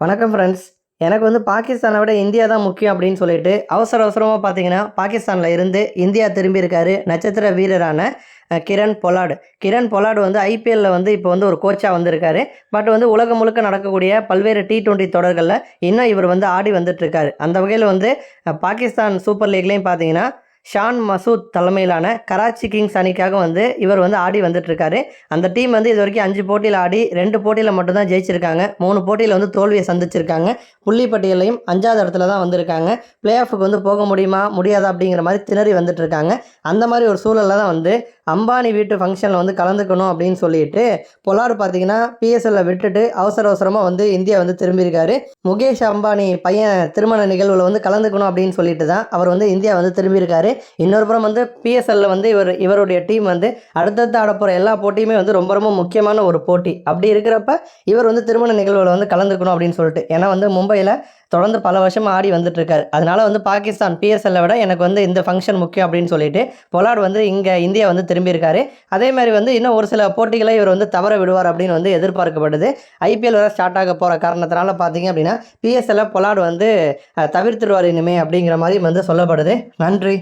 வணக்கம் ஃப்ரெண்ட்ஸ் எனக்கு வந்து பாகிஸ்தானை விட இந்தியா தான் முக்கியம் அப்படின்னு சொல்லிட்டு அவசர அவசரமாக பார்த்தீங்கன்னா பாகிஸ்தானில் இருந்து இந்தியா திரும்பியிருக்காரு நட்சத்திர வீரரான கிரண் பொலாடு. கிரண் பொலாடு வந்து ஐபிஎல்லில் வந்து இப்போ வந்து ஒரு கோச்சாக வந்திருக்காரு. பட் வந்து உலகம் முழுக்க நடக்கக்கூடிய பல்வேறு டி டுவெண்ட்டி தொடர்களில் இன்னும் இவர் வந்து ஆடி வந்துட்டுருக்காரு அந்த வகையில் வந்து பாகிஸ்தான் சூப்பர் லீக்லேயும் பார்த்தீங்கன்னா ஷான் மசூத் தலைமையிலான கராச்சி கிங்ஸ் அணிக்காக வந்து இவர் வந்து ஆடி வந்துட்டுருக்காரு. அந்த டீம் வந்து இது வரைக்கும் அஞ்சு போட்டியில் ஆடி ரெண்டு போட்டியில் மட்டும்தான் ஜெயிச்சிருக்காங்க. மூணு போட்டியில் வந்து தோல்வியை சந்திச்சிருக்காங்க. புள்ளி பட்டியலையும் அஞ்சாவது இடத்துல தான் வந்திருக்காங்க. பிளே ஆஃபுக்கு வந்து போக முடியுமா முடியாதா அப்படிங்கிற மாதிரி திணறி வந்துட்டுருக்காங்க. அந்த மாதிரி ஒரு சூழலில் தான் வந்து அம்பானி வீட்டு ஃபங்க்ஷனில் வந்து கலந்துக்கணும் அப்படின்னு சொல்லிட்டு பொலார் பார்த்தீங்கன்னா பிஎஸ்எல்ல விட்டுட்டு அவசர அவசரமாக வந்து இந்தியா வந்து திரும்பியிருக்காரு. முகேஷ் அம்பானி பையன் திருமண நிகழ்வில் வந்து கலந்துக்கணும் அப்படின்னு சொல்லிட்டு தான் அவர் வந்து இந்தியா வந்து திரும்பியிருக்காரு. இன்னொரு புறம் வந்து பிஎஸ்எல்ல வந்து இவர் இவருடைய டீம் வந்து அடுத்தடுத்து ஆடப்போகிற எல்லா போட்டியுமே வந்து ரொம்ப ரொம்ப முக்கியமான ஒரு போட்டி. அப்படி இருக்கிறப்ப இவர் வந்து திருமண நிகழ்வில் வந்து கலந்துக்கணும் அப்படின்னு சொல்லிட்டு. ஏன்னா வந்து மும்பையில் தொடர்ந்து பல வருஷமாக ஆடி வந்துட்டு இருக்காரு அதனால வந்து பாகிஸ்தான் பிஎஸ்எல்லை விட எனக்கு வந்து இந்த ஃபங்க்ஷன் முக்கியம் அப்படின்னு சொல்லிட்டு பொலாட் வந்து இங்கே இந்தியா வந்து திரும்பியிருக்காரு. அதே மாதிரி வந்து இன்னும் ஒரு சில போட்டிகளை இவர் வந்து தவற விடுவார் அப்படின்னு வந்து எதிர்பார்க்கப்படுது. ஐபிஎல் வர ஸ்டார்ட் ஆக போகிற காரணத்தினால பார்த்தீங்க அப்படின்னா பிஎஸ்எல்ல பொலாட் வந்து தவிர்த்துடுவார் இனிமே அப்படிங்கிற மாதிரி வந்து சொல்லப்படுது. நன்றி.